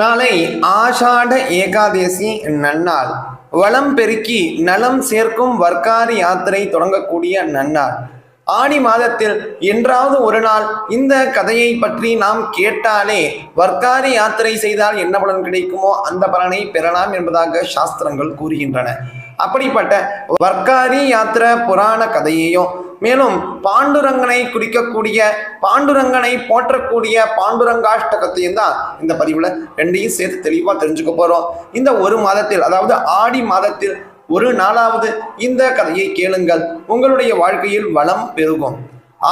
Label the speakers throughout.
Speaker 1: நாளை ஆஷாட ஏகாதேசி நன்னாள். வளம் பெருக்கி நலம் சேர்க்கும் வர்க்காரி யாத்திரை தொடங்கக்கூடிய நன்னாள். ஆடி மாதத்தில் என்றாவது ஒரு நாள் இந்த கதையை பற்றி நாம் கேட்டாலே வர்க்காரி யாத்திரை செய்தால் என்ன பலன் கிடைக்குமோ அந்த பலனை பெறலாம் என்பதாக சாஸ்திரங்கள் கூறுகின்றன. அப்படிப்பட்ட வர்க்காரி யாத்திரை புராண கதையையும் மேலும் பாண்டுரங்கனை குறிக்கக்கூடிய பாண்டுரங்கனை போற்றக்கூடிய பாண்டுரங்காஷ்டகத்தையும் தான் இந்த பதிவில் ரெண்டையும் சேர்த்து தெளிவாக தெரிஞ்சுக்க போகிறோம் இந்த ஒரு மாதத்தில் அதாவது ஆடி மாதத்தில் ஒரு நாளாவது இந்த கதையை கேளுங்கள். உங்களுடைய வாழ்க்கையில் வளம் பெருகும்.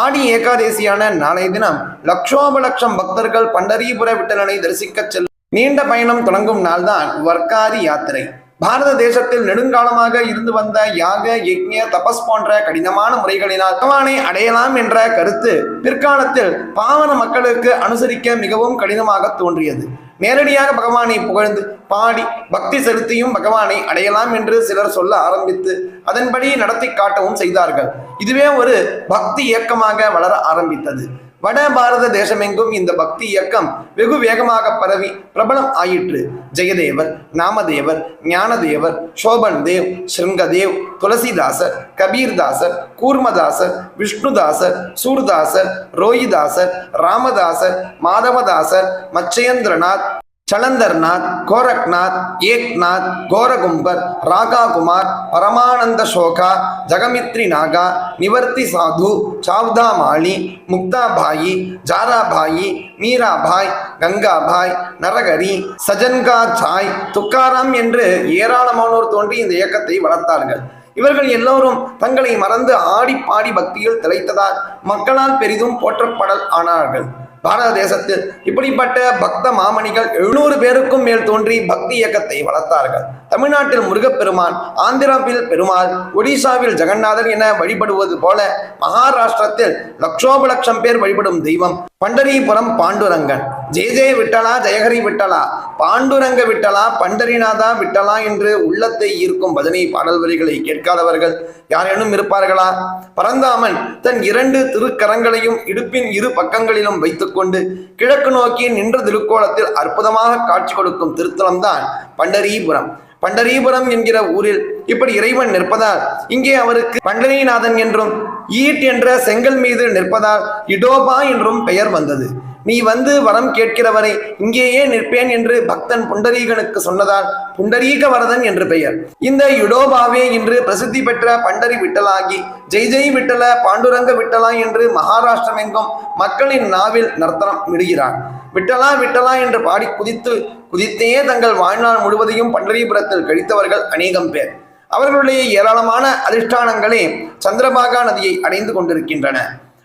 Speaker 1: ஆடி ஏகாதேசியான நாளைய தினம் லட்சோப லட்சம் பக்தர்கள் பண்டரீபுர விட்டலனை தரிசிக்க செல்லும் நீண்ட பயணம் தொடங்கும் நாள்தான் வர்க்காரி யாத்திரை. பாரத தேசத்தில் நெடுங்காலமாக இருந்து வந்த யாக யக்ஞ தபஸ் போன்ற கடினமான முறைகளினால் பகவானை அடையலாம் என்ற கருத்து பிற்காலத்தில் பாவன மக்களுக்கு அனுசரிக்க மிகவும் கடினமாக தோன்றியது. நேரடியாக பகவானை புகழ்ந்து பாடி பக்தி செலுத்தியும் பகவானை அடையலாம் என்று சிலர் சொல்ல ஆரம்பித்து அதன்படி நடத்தி காட்டவும் செய்தார்கள். இதுவே ஒரு பக்தி இயக்கமாக வளர ஆரம்பித்தது. வட பாரத தேசமெங்கும் இந்த பக்தி இயக்கம் வெகு வேகமாக பரவி பிரபலம் ஆயிற்று. ஜெயதேவர் நாமதேவர் ஞானதேவர் சோபன் தேவ் ஸ்ருங்கதேவ் துளசிதாசர் கபீர்தாசர் கூர்மதாசர் விஷ்ணுதாசர் சூர்தாசர் ரோஹிதாசர் ராமதாசர் மாதவதாசர் மச்சயந்திரநாத் சலந்தர்நாத் கோரக்நாத் ஏக்நாத் கோரகும்பர் ராகாகுமார் பரமானந்த சோகா ஜகமித்ரி நாகா நிவர்த்தி சாது சாவ்தாமாளி முக்தாபாயி ஜாராபாயி மீராபாய் கங்காபாய் நரகரி சஜன்கா சாய் துக்காராம் என்று ஏராளமானோர் தோன்றி இந்த இயக்கத்தை வளர்த்தார்கள். இவர்கள் எல்லோரும் தங்களை மறந்து ஆடி பாடி பக்தியில் திளைத்ததால் மக்களால் பெரிதும் போற்றப்படல் ஆனார்கள். பாரத தேசத்தில் இப்படிப்பட்ட பக்த மாமணிகள் எழுநூறு பேருக்கும் மேல் தோன்றி பக்தி இயக்கத்தை வளர்த்தார்கள். தமிழ்நாட்டில் முருகப்பெருமான் ஆந்திராவில் பெருமாள் ஒடிசாவில் ஜெகநாதர் என வழிபடுவது போல மகாராஷ்டிரத்தில் லட்சோப லட்சம் பேர் வழிபடும் தெய்வம் பண்டரிபுரம் பாண்டுரங்கன். ஜெய ஜெய விட்டலா ஜெயஹரி விட்டலா பாண்டுரங்க விட்டலா பண்டரிநாதா விட்டலா என்று உள்ளத்தை ஈர்க்கும் பஜனை பாடல் வரிகளை கேட்காதவர்கள் யாரேனும் இருப்பார்களா? பரந்தாமன் தன் இரண்டு திருக்கரங்களையும் இடுப்பின் இரு பக்கங்களிலும் வைத்துக்கொண்டு கிழக்கு நோக்கி நின்ற திருக்கோலத்தில் அற்புதமாக காட்சி கொடுக்கும் திருத்தலம்தான் பண்டரீபுரம். பண்டரீபுரம் என்கிற ஊரில் இப்படி இறைவன் நிற்பதால் இங்கே அவருக்கு பண்டரிநாதன் என்றும் ஈட் என்ற செங்கல் மீது நிற்பதால் இடோபா என்றும் பெயர் வந்தது. நீ வந்து வரம் கேட்கிறவரை இங்கேயே நிற்பேன் என்று பக்தன் புண்டரீகனுக்கு சொன்னதால் புண்டரீக வரதன் என்று பெயர். இந்த யுடோபாவே இன்று பிரசித்தி பெற்ற பண்டரி விட்டலாகி ஜெய் ஜெய் விட்டல பாண்டுரங்க விட்டலா என்று மகாராஷ்டிரமெங்கும் மக்களின் நாவில் நர்த்தனம் விடுகிறார். விட்டலா விட்டலா என்று பாடி குதித்து குதித்தே தங்கள் வாழ்நாள் முழுவதையும் பண்டரிபுரத்தில் கழித்தவர்கள் அநேகம் பேர். அவர்களுடைய ஏராளமான அதிஷ்டானங்களே சந்திரபாகா நதியை அடைந்து கொண்டிருக்கின்றன.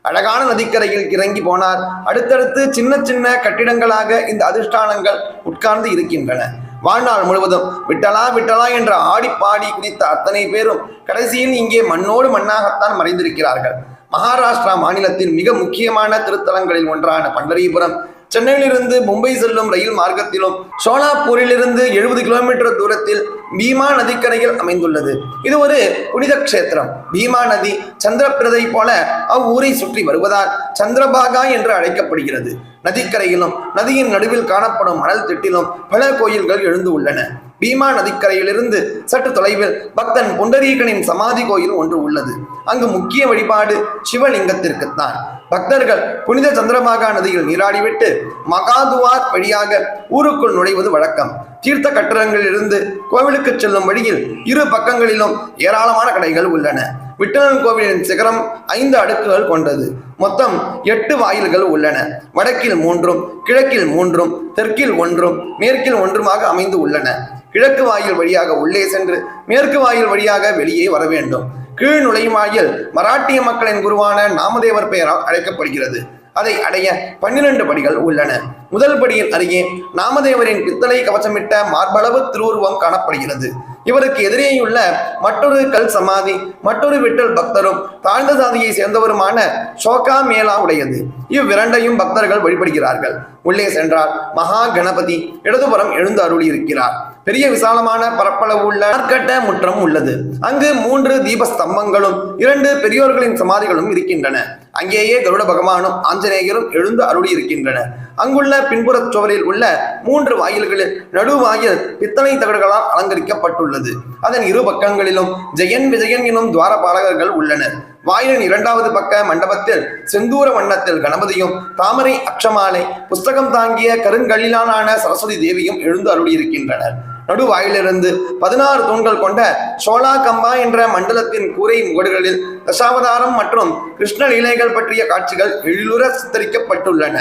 Speaker 1: அழகான நதிக்கரையில் இறங்கி போனார். அடுத்தடுத்து சின்ன சின்ன கட்டிடங்களாக இந்த அதிர்ஷ்டானங்கள் உட்கார்ந்து இருக்கின்றன. வாழ்நாள் முழுவதும் விட்டலா விட்டலா என்ற ஆடி பாடி குதித்த அத்தனை பேரும் கடைசியில் இங்கே மண்ணோடு மண்ணாகத்தான் மறைந்திருக்கிறார்கள். மகாராஷ்டிரா மாநிலத்தின் மிக முக்கியமான திருத்தலங்களில் ஒன்றான பண்டரிபுரம் சென்னையிலிருந்து மும்பை செல்லும் ரயில் மார்க்கத்திலும் சோலாப்பூரிலிருந்து எழுபது கிலோமீட்டர் தூரத்தில் பீமா நதிக்கரையில் அமைந்துள்ளது. இது ஒரு புனித க்ஷேத்திரம். பீமா நதி சந்திரபிரதை போல அவ்வூரை சுற்றி வருவதால் சந்திரபாகா என்று அழைக்கப்படுகிறது. நதிக்கரையிலும் நதியின் நடுவில் காணப்படும் மணல் திட்டிலும் பல கோயில்கள் எழுந்து உள்ளன. பீமா நதிக்கரையிலிருந்து சற்று தொலைவில் பக்தன் புண்டரீகனின் சமாதி கோயில் ஒன்று உள்ளது. அங்கு முக்கிய வழிபாடு சிவலிங்கத்திற்குத்தான். பக்தர்கள் புனித சந்திரபாகா நதியில் நீராடிவிட்டு மகாதுவார் வழியாக ஊருக்குள் நுழைவது வழக்கம். தீர்த்த கட்டடங்களிலிருந்து கோவிலுக்கு செல்லும் வழியில் இரு பக்கங்களிலும் ஏராளமான கடைகள் உள்ளன. விட்டலன் கோவிலின் சிகரம் ஐந்து அடுக்குகள் கொண்டது. மொத்தம் எட்டு வாயில்கள் உள்ளன. வடக்கில் மூன்றும் கிழக்கில் மூன்றும் தெற்கில் ஒன்றும் மேற்கில் ஒன்றுமாக அமைந்து உள்ளன. கிழக்கு வாயில் வழியாக உள்ளே சென்று மேற்கு வாயில் வழியாக வெளியே வர வேண்டும். கீழ் நுழைவாயில் மராட்டிய மக்களின் குருவான நாமதேவர் பெயரால் அழைக்கப்படுகிறது. அதை அடைய பன்னிரண்டு படிகள் உள்ளன. முதல் படியின் அருகே நாமதேவரின் பித்தளை கவசமிட்ட மார்பளவு திருவுருவம் காணப்படுகிறது. இவருக்கு எதிரேயுள்ள மற்றொரு கல் சமாதி மற்றொரு விட்டல் பக்தரும் தாழ்ந்த சாதியை சேர்ந்தவருமான சோகா மேலா உடையது. இவ்விரண்டையும் பக்தர்கள் வழிபடுகிறார்கள். உள்ளே சென்றால் மகா கணபதி இடதுபுறம் எழுந்து அருளி இருக்கிறார் பெரிய விசாலமான பரப்பளவு உள்ள நாற்கட்ட முற்றம் உள்ளது. அங்கு மூன்று தீப ஸ்தம்பங்களும் இரண்டு பெரியோர்களின் சமாதிகளும் இருக்கின்றன. அங்கேயே கருட பகவானும் ஆஞ்சநேயரும் எழுந்து அருளி இருக்கின்றன. அங்குள்ள பின்புறச் சுவரில் உள்ள மூன்று வாயில்களில் நடுவாயில் பித்தளை தகடுகளால் அலங்கரிக்கப்பட்டுள்ளது. அதன் இரு பக்கங்களிலும் ஜெயன் விஜயன் எனும் துவாரபாலகர்கள் உள்ளனர். வாயிலின் இரண்டாவது பக்க மண்டபத்தில் செந்தூர வண்ணத்தில் கணபதியும் தாமரை அக்ஷமாலை புஸ்தகம் தாங்கிய கருங்கல்லிலான சரஸ்வதி தேவியும் எழுந்து அருளியிருக்கின்றனர் நடுவாயிலிருந்து பதினாறு தூண்கள் கொண்ட சோலா கம்பா என்ற மண்டலத்தின் கூரை முகடுகளில் தசாவதாரம் மற்றும் கிருஷ்ண லீலைகள் பற்றிய காட்சிகள் எழிலுற சித்தரிக்கப்பட்டுள்ளன.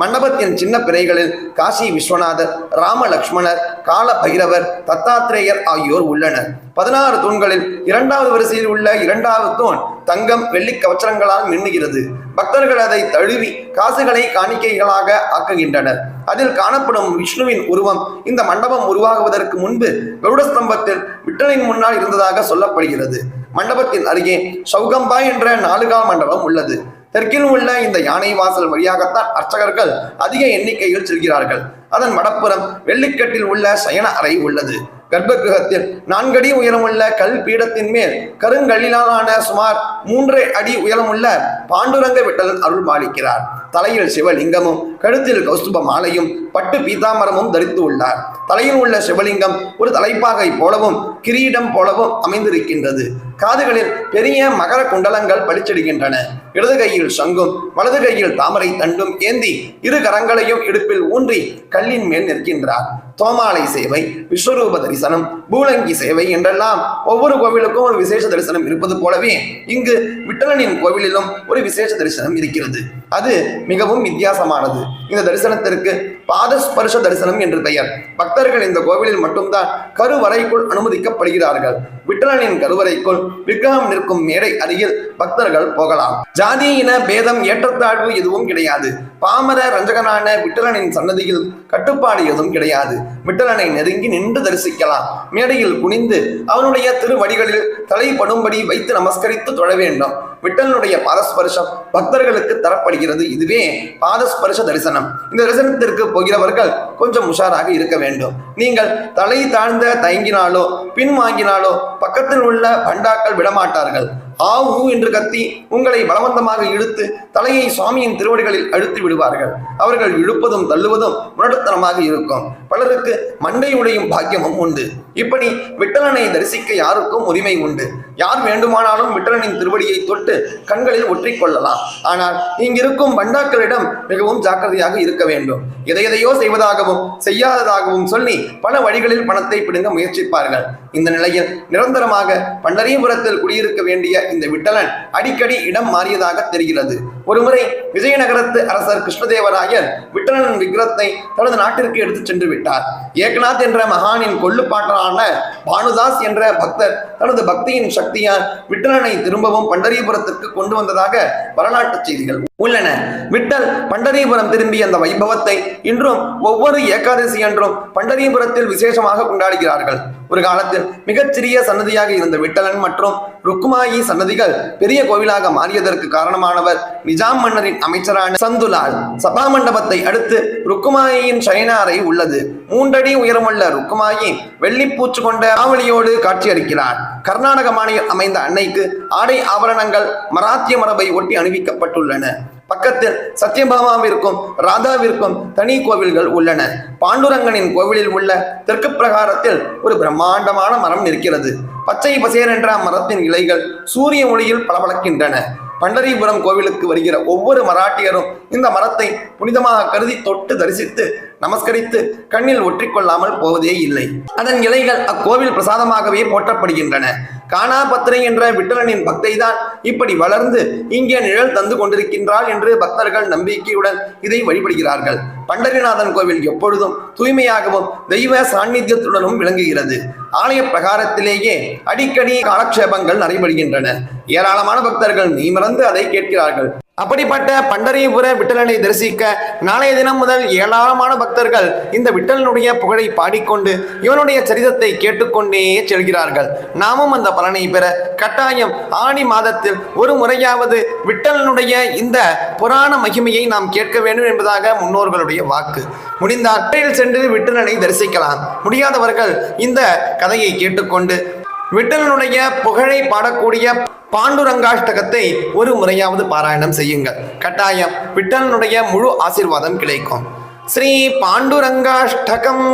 Speaker 1: மண்டபத்தின் சின்ன பிறைகளில் காசி விஸ்வநாதர் ராம லக்ஷ்மணர் கால பைரவர் தத்தாத்திரேயர் ஆகியோர் உள்ளனர். பதினாறு தூண்களில் இரண்டாவது வரிசையில் உள்ள இரண்டாவது தூண் தங்கம் வெள்ளி கவச்சரங்களால் மின்னுகிறது. பக்தர்கள் அதை தழுவி காசுகளை காணிக்கைகளாக ஆக்குகின்றனர். அதில் காணப்படும் விஷ்ணுவின் உருவம் இந்த மண்டபம் உருவாகுவதற்கு முன்பு கருடஸ்தம்பத்தில் விட்டலின் முன்னால் இருந்ததாக சொல்லப்படுகிறது. மண்டபத்தின் அருகே சௌகம்பா என்ற நாலுகால் மண்டபம் உள்ளது. தெற்கில் உள்ள இந்த யானை வாசல் வழியாகத்தான் அர்ச்சகர்கள் அதிக எண்ணிக்கையில் செல்கிறார்கள். அதன் வடப்புறம் வெள்ளிக்கட்டில் உள்ள சயன அறை உள்ளது. கர்ப்பகிரகத்தில் நான்கடி உயரமுள்ள கல் பீடத்தின் மேல் கருங்கல்லிலான சுமார் மூன்றரை அடி உயரமுள்ள பாண்டுரங்க விட்டலன் அருள் பாலிக்கிறார். தலையில் சிவலிங்கமும் கழுத்தில் கௌஸ்துப மாலையும் பட்டு பீதாமரமும் தரித்து உள்ளார். தலையில் உள்ள சிவலிங்கம் ஒரு தலைப்பாகை போலவும் கிரீடம் போலவும் அமைந்திருக்கின்றது. காதுகளில் பெரிய மகர குண்டலங்கள் பளிச்சிடுகின்றன. இடது கையில் சங்கும் வலது கையில் தாமரை தண்டும் ஏந்தி இரு கரங்களையும் இடுப்பில் ஊன்றி கல்லின் மேல் நிற்கின்றார். தோமாலை சேவை விஸ்வரூப தரிசனம் பூலங்கி சேவை என்றெல்லாம் ஒவ்வொரு கோவிலுக்கும் ஒரு விசேஷ தரிசனம் இருப்பது போலவே இங்கு விட்டலனின் கோவிலிலும் ஒரு விசேஷ தரிசனம் இருக்கிறது. அது மிகவும் வித்தியாசமானது. இந்த தரிசனத்திற்கு பாதஸ்பர்ஷ தரிசனம் என்று பெயர். பக்தர்கள் இந்த கோவிலில் மட்டும்தான் கருவறைக்குள் அனுமதிக்கப்படுகிறார்கள். விட்டலனின் கருவறைக்குள் விக்கிரகம் நிற்கும் மேடை அருகில் பக்தர்கள் போகலாம். ஜாதி இன பேதம் ஏற்றத்தாழ்வு எதுவும் கிடையாது. பாமர ரஞ்சகனான விட்டலனின் சன்னதியில் கட்டுப்பாடு எதுவும் கிடையாது. விட்டலனை நெருங்கி நின்று தரிசிக்கலாம். மேடையில் குனிந்து அவனுடைய திருவடிகளில் தலைப்படும்படி வைத்து நமஸ்கரித்து தொழ வேண்டும். விட்டலனுடைய பாதஸ்பர்ஷம் பக்தர்களுக்கு தரப்படுகிறது. இதுவே பாதஸ்பர்ஷ தரிசனம். இந்த தரிசனத்திற்கு போகிறவர்கள் கொஞ்சம் உஷாராக இருக்க வேண்டும். நீங்கள் தலை தாழ்ந்த தயங்கினாலோ பின்வாங்கினாலோ பக்கத்தில் உள்ள பண்டாக்கள் விடமாட்டார்கள். ஆ ஊ என்று கத்தி உங்களை பலவந்தமாக இழுத்து தலையை சுவாமியின் திருவடிகளில் அழுத்தி விடுவார்கள். அவர்கள் இழுப்பதும் தள்ளுவதும் முரட்டுத்தனமாக இருக்கும். பலருக்கு மண்டை உடையும் பாக்கியமும் உண்டு. இப்படி விட்டலனை தரிசிக்க யாருக்கும் உரிமை உண்டு. யார் வேண்டுமானாலும் விட்டலனின் திருவடியை தொட்டு கண்களில் ஒற்றிக்கொள்ளலாம் ஆனால் இங்கிருக்கும் பண்டாக்களிடம் மிகவும் ஜாக்கிரதையாக இருக்க வேண்டும். எதை எதையோ செய்வதாகவும் செய்யாததாகவும் சொல்லி பல வழிகளில் பணத்தை பிடுங்க முயற்சிப்பார்கள். இந்த நிலையில் நிரந்தரமாக பண்டரீபுரத்தில் குடியிருக்க வேண்டிய இந்த விட்டலன் அடிக்கடி இடம் மாறியதாக தெரிகிறது. ஒருமுறை விஜயநகரத்து அரசர் கிருஷ்ணதேவராயர் விட்டலன் விக்கிரத்தை தனது நாட்டிற்கு எடுத்துச் சென்று விட்டார். ஏக்நாத் என்ற மகானின் கொள்ளுப்பாட்டரான பானுதாஸ் என்ற பக்தர் தனது பக்தியின் சக்தியால் விட்டலனை திரும்பவும் பண்டரிபுரத்திற்கு கொண்டு வந்ததாக வரலாற்று செய்திகள் உள்ளன. விட்டல் பண்டரிபுரம் திரும்பிய அந்த வைபவத்தை இன்றும் ஒவ்வொரு ஏகாதசி என்றும் பண்டரிபுரத்தில் விசேஷமாக கொண்டாடுகிறார்கள். ஒரு காலத்தில் மிகச்சிறிய சன்னதியாக இருந்த விட்டலன் மற்றும் ருக்குமாயி சன்னதிகள் பெரிய கோவிலாக மாறியதற்கு காரணமானவர் நிஜாம் மன்னரின் அமைச்சரான சந்துலால். சபா மண்டபத்தை அடுத்து ருக்குமாயின் சயன அறை உள்ளது. மூன்றடி உயரமுள்ள ருக்குமாயி வெள்ளிப்பூச்சு கொண்ட ஆவலியோடு காட்சியளிக்கிறார். கர்நாடக மாநிலம் அமைந்த அன்னைக்கு ஆடை ஆபரணங்கள் மராத்திய மரபை ஒட்டி அணிவிக்கப்பட்டுள்ளன. பக்கத்தில் சத்யபாமாவிற்கும் ராதாவிற்கும் தனி கோவில்கள் உள்ளன. பாண்டுரங்கனின் கோவிலில் உள்ள தெற்கு பிரகாரத்தில் ஒரு பிரம்மாண்டமான மரம் இருக்கிறது பச்சை பசேர் என்ற மரத்தின் இலைகள் சூரிய ஒளியில் பளபளக்கின்றன. பண்டரிபுரம் கோவிலுக்கு வருகிற ஒவ்வொரு மராட்டியரும் இந்த மரத்தை புனிதமாக கருதி தொட்டு தரிசித்து நமஸ்கரித்து கண்ணில் ஒற்றிக்கொள்ளாமல் போவதே இல்லை. அதன் இலைகள் அக்கோவில் பிரசாதமாகவே போற்றப்படுகின்றன. காணாபத்திரை என்ற விட்டலனின் பக்தை தான் இப்படி வளர்ந்து இங்கே நிழல் தந்து கொண்டிருக்கின்றாள் என்று பக்தர்கள் நம்பிக்கையுடன் இதை வழிபடுகிறார்கள். பண்டரிநாதன் கோவில் எப்பொழுதும் தூய்மையாகவும் தெய்வ சாநித்தியத்துடனும் விளங்குகிறது. ஆலய பிரகாரத்திலேயே அடிக்கடி காலக்ஷேபங்கள் நடைபெறுகின்றன. ஏராளமான பக்தர்கள் நீமறந்து அதை கேட்கிறார்கள். அப்படிப்பட்ட பண்டரிபுர விட்டலனை தரிசிக்க நாளைய தினம் முதல் ஏராளமான பக்தர்கள் இந்த விட்டலனுடைய புகழை பாடிக்கொண்டு இவனுடைய சரிதத்தை கேட்டுக்கொண்டே செல்கிறார்கள். நாமும் அந்த பலனை பெற கட்டாயம் ஆணி மாதத்தில் ஒரு முறையாவது விட்டலனுடைய இந்த புராண மகிமையை நாம் கேட்க வேண்டும் என்பதாக முன்னோர்களுடைய வாக்கு. முடிந்த அட்டையில் சென்று விட்டலனை தரிசிக்கலாம். முடியாதவர்கள் இந்த கதையை கேட்டுக்கொண்டு விட்டலனுடைய புகழை பாடக்கூடிய பாண்டுரங்காஷ்டகத்தை ஒரு முறையாவது பாராயணம் செய்யுங்கள். கட்டாயம் விட்டலனுடைய முழு ஆசிர்வாதம் கிடைக்கும். ஸ்ரீ பாண்டுரங்காஷ்டகம்.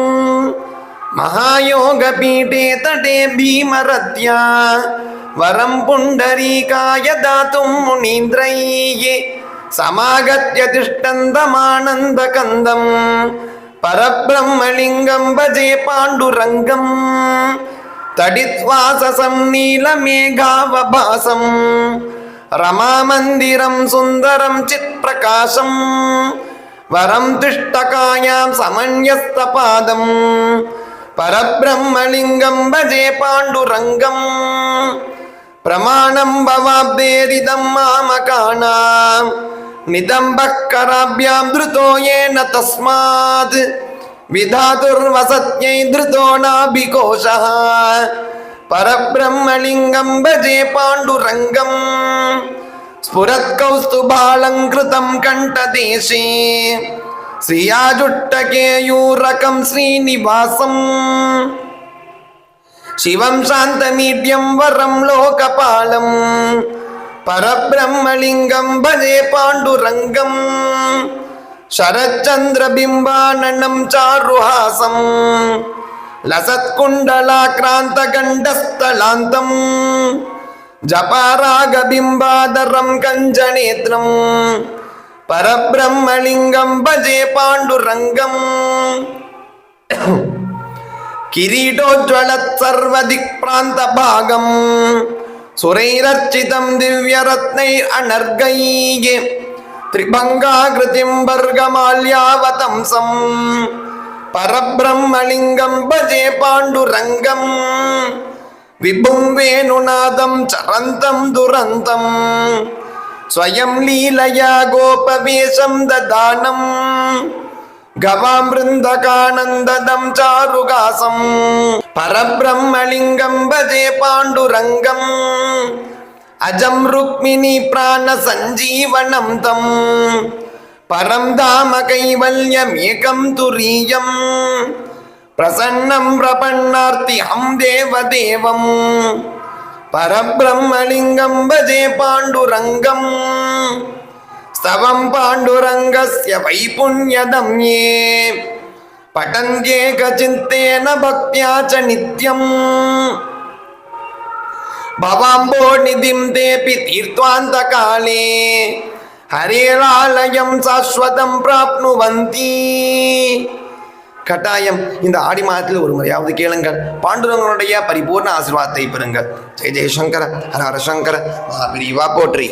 Speaker 1: மகாயோக பீட்டே தடே பீமரத்யா. வரம் புண்டரீகாய தாத்தும் முனீந்திரையே. சமாகத்ய திஷ்டந்தமானந்த கந்தம். பரபிரம்மலிங்கம் பஜே பாண்டுரங்கம். తడిత్వాసం నీలమేఘావభాసం రమామందిరం సుందరం చిత్ప్రకాశం వరం తిష్టకాయాం సమన్యస్తపాదం పరబ్రహ్మలింగం భజే పాండురంగం ప్రమాణం భవాబ్దేరిదం మామకానా నిదంబఃకరాభ్యాం ధృతో ఏన తస్మాత్ విధాతుర్వసత్యై ధృతో నాభికోశ పరబ్రహ్మలింగం భజే పాండురంగం స్ఫురత్కౌస్తుభాలంకృతం కంఠదేశే శ్రియాజుట్టకేయూరకం శ్రీనివాసం శివం శాంతమీడ్యం వరం లోకపాలం పరబ్రహ్మలింగం భజే పాండురంగం शरच्चन्द्रबिम्बाननं चारुहासं लसत्कुण्डलाक्रान्तगण्डस्थलान्तम् जपारागबिम्बादरं कञ्जनेत्रं परब्रह्मलिङ्गं भजे पाण्डुरङ्गम् किरीटोज्ज्वलत् सर्वदिक्प्रान्तभागम् सुरैरर्चितं दिव्यरत्नैः अनर्गैः त्रिभङ्गाकृतिं वर्गमाल्यावतंसं परब्रह्मलिङ्गं भजे पाण्डुरङ्गम् विभुं वेणुनादं चरन्तं दुरन्तं स्वयं लीलया गोपवेशं ददानम् गवां वृन्दकानन्ददं चारुगासं परब्रह्मलिङ्गं भजे पाण्डुरङ्गम् அஜம் ருக்மிணி பிராண சஞ்சீவனம் தம். பரம் தாம கைவல்யம் ஏகம் துரியம். பிரசன்னம் பிரபன்னார்த்தி ஹம் தேவதேவம் பரபிரம்மலிங்கம் பஜே பாண்டுரங்கம். ஸ்தவம் பாண்டுரங்கஸ்ய வைபுண்யதம் ஏ. பட்டங்கேகச்சித்தேன பக்தியா ச நித்யம். भवाम्बोनिधिं तेऽपि तीर्थ्वान्तकाले हरेरालयं शाश्वतं प्राप्नुवन्ति கட்டாயம் இந்த ஆடி மாதத்தில் ஒரு முறையாவது கேளுங்கள் பாண்டுரங்கனுடைய பரிபூர்ண ஆசீர்வாதத்தை பெறுங்கள் ஜெய ஜெயசங்கர ஹர ஹர சங்கர மகாபிரிவா போற்றி